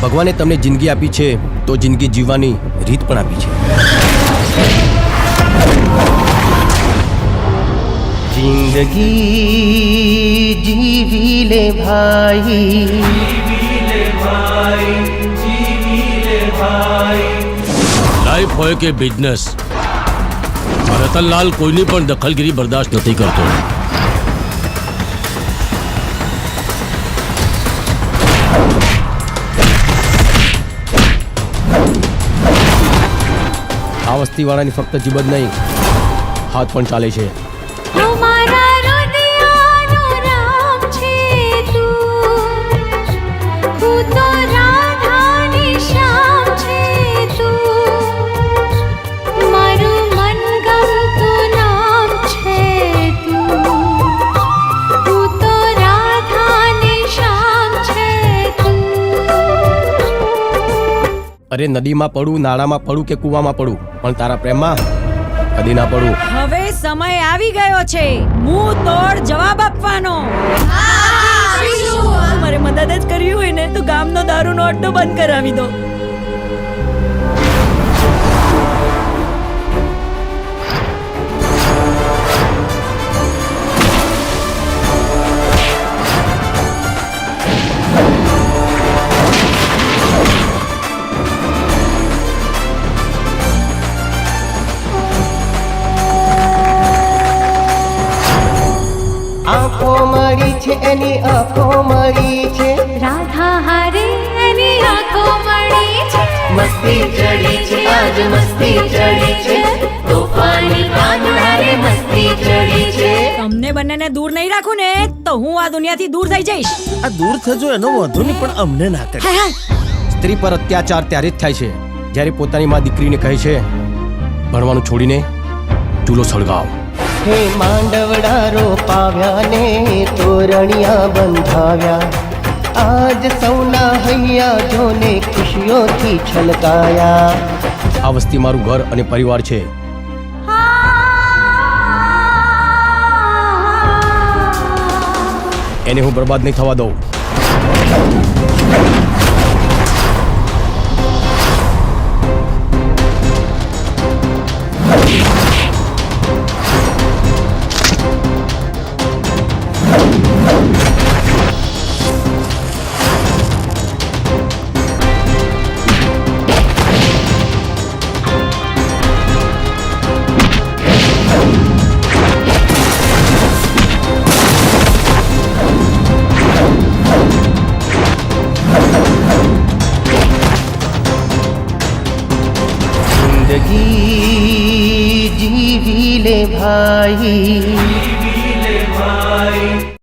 ભગવાને તમને જિંદગી આપી છે તો જિંદગી જીવવાની રીત પણ આપી છે જિંદગી જીવી લે ભાઈ લાઈફ હોય કે બિઝનેસ રતનલાલ કોઈની પણ દખલગીરી બરદાસ્ત નથી કરતો વસ્તીવાળાની ફક્ત જીબ જ નહીં હાથ પણ ચાલે છે. અરે નદીમાં પડું નાળામાં પડું કે કૂવામાં પડું? પણ તારા પ્રેમમાં કદી ના પડું. હવે સમય આવી ગયો છે. હું તોડ જવાબ આપવાનો. મારે મદદ જ કરવી હોય ને તો ગામનો દારૂનો અડ્ડો બંધ કરાવી દો. આંખો મળી છે એની આંખો મળી છે. રાધા હારે એની આંખો મળી છે. મસ્તી ચડી છે આજ મસ્તી ચડી છે. તોફાની કાનુડાને મસ્તી ચડી છે. તમને બંનેને દૂર નહીં રાખું ને તો હું આ દુનિયાથી દૂર થઈ જઈશ. આ દૂર થજો એનો વધુ નહીં પણ અમને ના કરે. સ્ત્રી પર અત્યાચાર ત્યારે જ થાય છે જ્યારે પોતાની માં દીકરીને કહે છે ભણવાનું છોડીને ચૂલો સળગાવ. હે માંડવડા રોપાવ્યા ને તોરણિયા બંધાવ્યા. આજ સૌના હૈયા જોને ખુશીઓથી છલકાયા. આ વસ્તી મારું ઘર અને પરિવાર છે. એને હું બરબાદ નહીં થવા દઉં. জীবিলে ভাই।